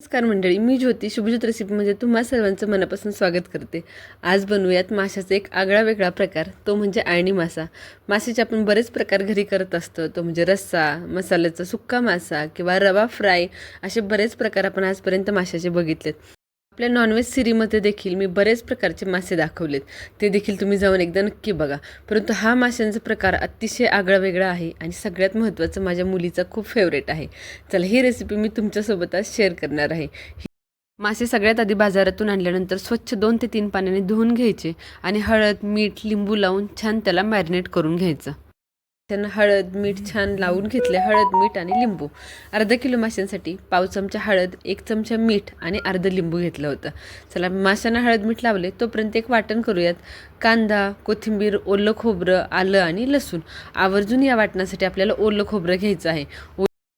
नमस्कार मंडळी मी ज्योती शुभज्योत रेसिपीमध्ये तुम्हा सर्वांचं मनापासून स्वागत करते. आज बनवूयात माशाचा एक आगळा वेगळा प्रकार तो म्हणजे आळणी मासा. माशाचे आपण बरेच प्रकार घरी करत असतो तो म्हणजे रस्सा मसाल्याचा सुक्का मासा किंवा रवा फ्राय असे बरेच प्रकार आपण आजपर्यंत माशाचे बघितलेत. आपल्या नॉनव्हेज सिरीमध्ये देखील मी बरेच प्रकारचे मासे दाखवलेत. ते देखील तुम्ही जाऊन एकदा नक्की बघा. परंतु हा माशांचा प्रकार अतिशय आगळा वेगळा आहे आणि सगळ्यात महत्त्वाचं माझ्या मुलीचा खूप फेवरेट आहे. चला ही रेसिपी मी तुमच्यासोबत आज शेअर करणार आहे. मासे सगळ्यात आधी बाजारातून आणल्यानंतर स्वच्छ दोन ते तीन पाण्याने धुवून घ्यायचे आणि हळद मीठ लिंबू लावून छान त्याला मॅरिनेट करून घ्यायचं. त्यांना हळद मीठ छान लावून घेतले हळद मीठ आणि लिंबू. अर्धा किलो माशांसाठी पाव चमचा हळद एक चमचा मीठ आणि अर्ध लिंबू घेतलं होतं. चला माशांना हळद मीठ लावले तोपर्यंत एक वाटण करूयात. कांदा कोथिंबीर ओलं खोबरं आलं आणि लसूण. आवर्जून या वाटणासाठी आपल्याला ओलं खोबरं घ्यायचं आहे.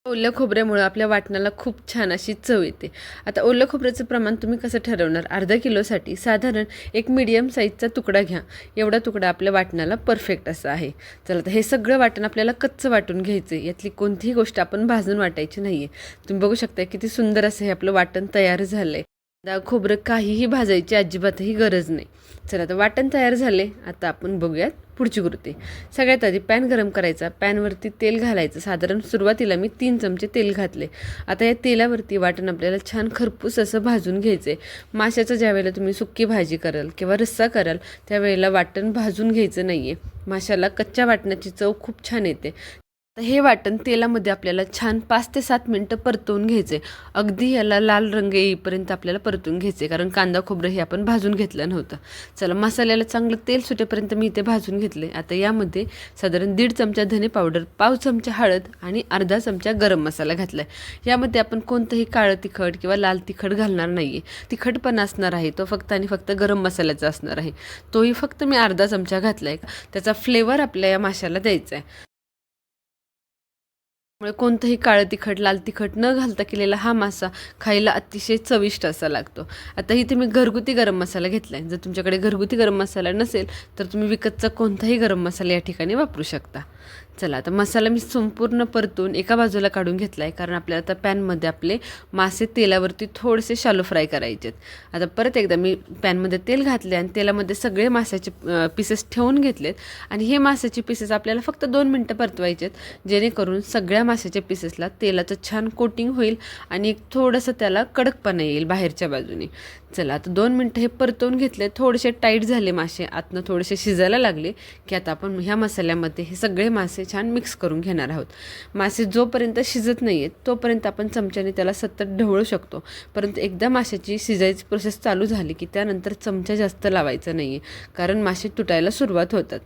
ओल्या खोबऱ्यामुळं आपल्या वाटणाला खूप छान अशी चव येते. आता ओलं खोबऱ्याचं प्रमाण तुम्ही कसं ठरवणार? अर्धा किलोसाठी साधारण एक मीडियम साईजचा तुकडा घ्या. एवढा तुकडा आपल्या वाटणाला परफेक्ट असा आहे. चला तर हे सगळं वाटण आपल्याला कच्चं वाटून घ्यायचं आहे यातली कोणतीही गोष्ट आपण भाजून वाटायची नाही आहे तुम्ही बघू शकता किती सुंदर असं हे आपलं वाटण तयार झालं आहे दा खोबरं काहीही भाजायची अजिबातही गरज नाही. चला आता वाटण तयार झाले. आता आपण बघूयात पुढची कृती. सगळ्यात आधी पॅन गरम करायचा. पॅनवरती तेल घालायचं. साधारण सुरुवातीला मी तीन चमचे तेल घातले. आता या तेलावरती वाटण आपल्याला छान खरपूस असं भाजून घ्यायचं आहे माशाचं ज्यावेळेला तुम्ही सुक्की भाजी कराल किंवा रस्सा कराल त्यावेळेला वाटण भाजून घ्यायचं नाही आहे माशाला कच्च्या वाटणाची चव खूप छान येते. तर हे वाटण तेलामध्ये आपल्याला छान पाच ते सात मिनटं परतवून घ्यायचे. अगदी याला लाल रंग येईपर्यंत आपल्याला परतवून घ्यायचे कारण कांदा खोबरं हे आपण भाजून घेतलं नव्हतं. चला मसाल्याला चांगलं तेल सुटेपर्यंत मी इथे भाजून घेतले. आता यामध्ये साधारण दीड चमचा धने पावडर पाव चमचा हळद आणि अर्धा चमचा गरम मसाला घातला आहे यामध्ये आपण कोणतंही काळं तिखट किंवा लाल तिखट घालणार नाही आहे तिखटपणा असणार आहे तो फक्त आणि फक्त गरम मसाल्याचा असणार आहे. तोही फक्त मी अर्धा चमचा घातला आहे त्याचा फ्लेवर आपल्या या माशाला द्यायचा आहे त्यामुळे कोणतंही काळं तिखट लाल तिखट न घालता केलेला हा मासा खायला अतिशय चविष्ट असा लागतो. आता इथे मी घरगुती गरम मसाला घेतला आहे जर तुमच्याकडे घरगुती गरम मसाला नसेल तर तुम्ही विकतचा कोणताही गरम मसाला या ठिकाणी वापरू शकता. चला आता मसाला मी संपूर्ण परतून एका बाजूला काढून घेतला आहे कारण आपल्याला आता पॅनमध्ये आपले मासे तेलावरती थोडेसे शालो फ्राय करायचे आहेत आता परत एकदा मी पॅनमध्ये तेल घातले आणि तेलामध्ये सगळे माशाचे पीसेस ठेवून घेतलेत. आणि हे माशाचे पीसेस आपल्याला फक्त दोन मिनटं परतवायचे आहेत जेणेकरून सगळ्या माशाच्या पीसेसला तेलाचं छान कोटिंग होईल आणि एक थोडंसं त्याला कडकपणा येईल बाहेरच्या बाजूने. चला आता दोन मिनटं हे परतवून घेतले थोडेसे टाईट झाले मासे आतनं थोडेसे शिजायला लागले की आता आपण ह्या मसाल्यामध्ये हे सगळे मासे छान मिक्स करून घेणार आहोत. मासे जोपर्यंत शिजत नाही आहेत तोपर्यंत आपण चमच्याने त्याला सतत ढवळू शकतो. परंतु एकदा माशाची शिजायची प्रोसेस चालू झाली की त्यानंतर चमचा जास्त लावायचा नाही आहे कारण मासे तुटायला सुरुवात होतात.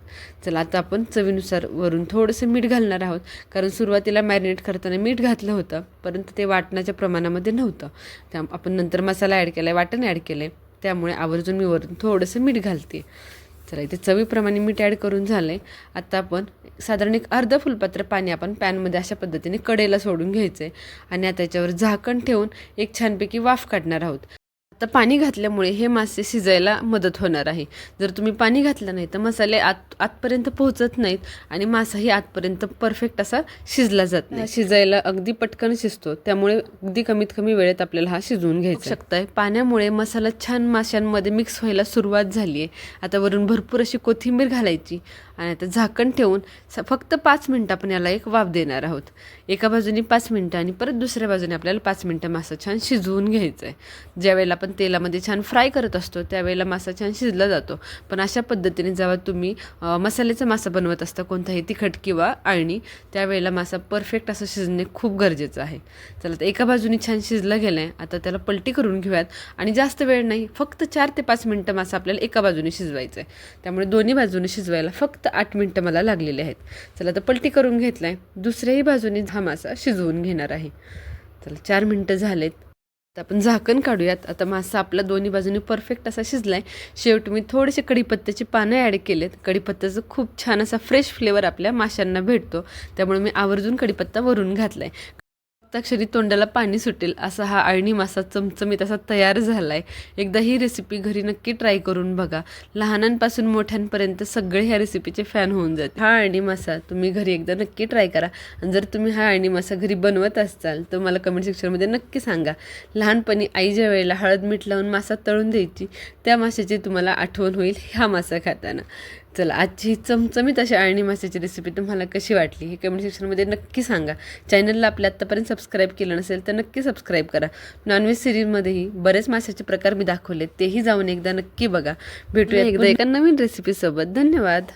चला आता आपण चवीनुसार वरून थोडंसं मीठ घालणार आहोत कारण सुरुवातीला मॅरिनेट करताना मीठ घातलं होतं परंतु ते वाटण्याच्या प्रमाणामध्ये नव्हतं. त्या आपण नंतर मसाला ॲड केला आहे वाटण ॲड केलं आहे त्यामुळे आवर्जून मी वरून थोडंसं मीठ घालते. चला इथे चवीप्रमाणे मीठ ॲड करून झालं आहे आता आपण साधारण एक अर्ध फुलपात्र पाणी आपण पॅनमध्ये अशा पद्धतीने कडेला सोडून घ्यायचं आहे आणि आता त्याच्यावर झाकण ठेवून एक छानपैकी वाफ काढणार आहोत. आता पाणी घातल्यामुळे हे मासे शिजायला मदत होणार आहे. जर तुम्ही पाणी घातलं नाही तर मसाले आत आतपर्यंत पोहोचत नाहीत आणि मासाही आतपर्यंत परफेक्ट असा शिजला जात नाही. शिजायला अगदी पटकन शिजतो. त्यामुळे अगदी कमीत कमी वेळेत आपल्याला हा शिजवून घ्यायचा शकताय. पाण्यामुळे मसाला छान माशांमध्ये मिक्स व्हायला सुरुवात झाली आहे आता वरून भरपूर अशी कोथिंबीर घालायची. आणि आता झाकण ठेवून स फक्त पाच मिनटं आपण याला एक वाफ देणार आहोत. एका बाजूने पाच मिनटं आणि परत दुसऱ्या बाजूने आपल्याला पाच मिनटं मासा छान शिजवून घ्यायचा आहे. ज्यावेळेला आपण तेलामध्ये छान फ्राय करत असतो त्यावेळेला मासा छान शिजला जातो. पण अशा पद्धतीने जेव्हा तुम्ही मसाल्याचा मासा बनवत असता कोणताही तिखट किंवा आळणी त्यावेळेला मासा परफेक्ट असं शिजणे खूप गरजेचं आहे. चला तर एका बाजूने छान शिजलं गेलं आहे आता त्याला पलटी करून घेऊयात. आणि जास्त वेळ नाही फक्त चार ते पाच मिनटं मासा आपल्याला एका बाजूने शिजवायचं आहे. त्यामुळे दोन्ही बाजूने शिजवायला फक्त आठ मिनटं मला लागलेले आहेत. चला तर पलटी करून घेतला आहे दुसऱ्याही बाजूने हा मासा शिजवून घेणार आहे. चला चार मिनटं झालेत. आता आपण झाकण काढूयात. आता मासा आपला दोन्ही बाजूने परफेक्ट असा शिजला आहे शेवट मी थोडेसे कढीपत्त्याची पानं ॲड केलेत. कढीपत्त्याचं खूप छान असा फ्रेश फ्लेवर आपल्या माशांना भेटतो. त्यामुळे मी आवर्जून कढीपत्ता वरून घातला आहे क्षणी तोंडाला पाणी सुटेल असा हा अळणी मासा चमचमीत असा तयार झाला आहे एकदा ही रेसिपी घरी नक्की ट्राय करून बघा. लहानांपासून मोठ्यांपर्यंत सगळे ह्या रेसिपीचे फॅन होऊन जाते हा अळणी मासा तुम्ही घरी एकदा नक्की ट्राय करा. आणि जर तुम्ही हा अळणी मासा घरी बनवत असाल तर मला कमेंट सेक्शनमध्ये नक्की सांगा. लहानपणी आई ज्या वेळेला हळद मीठ लावून मासा तळून द्यायची त्या माशाची तुम्हाला आठवण होईल ह्या मासा खाताना. चला आजची चमचमीत अशी अळणी माशाची रेसिपी तुम्हाला कशी वाटली हे कमेंट सेक्शनमध्ये नक्की सांगा. चॅनलला आपल्या आत्तापर्यंत सबस्क्राईब केलं नसेल तर नक्की सबस्क्राईब करा. नॉनव्हेज सिरीजमध्येही बरेच माशाचे प्रकार मी दाखवले तेही जाऊन एकदा नक्की बघा. भेटूया एकदा एका नवीन रेसिपीसोबत धन्यवाद.